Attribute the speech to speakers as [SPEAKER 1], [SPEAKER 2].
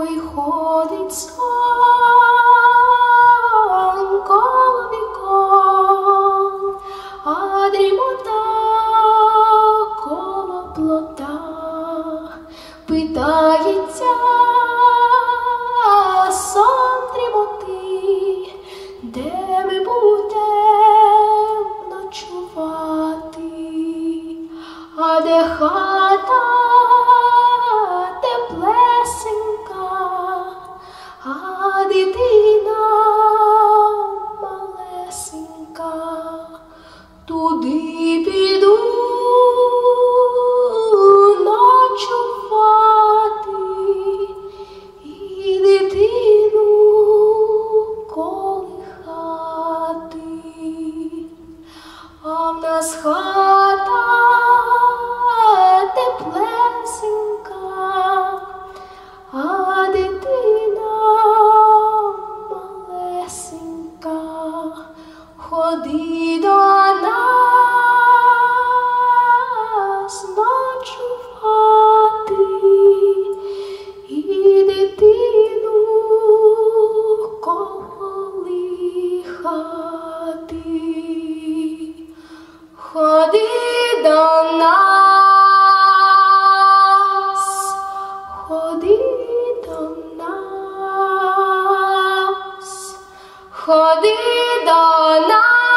[SPEAKER 1] Ой, ходить сон коло вікон, а дрімота коло плота питається сон дрімоти, де ми будем ночувати, а де хата дитина малесенька, туди піду ночувати і дитину колихати. А в нас хата ходи до нас ночувати і дитину колихати. Ходи до нас, ходи до нас, ходи до нас.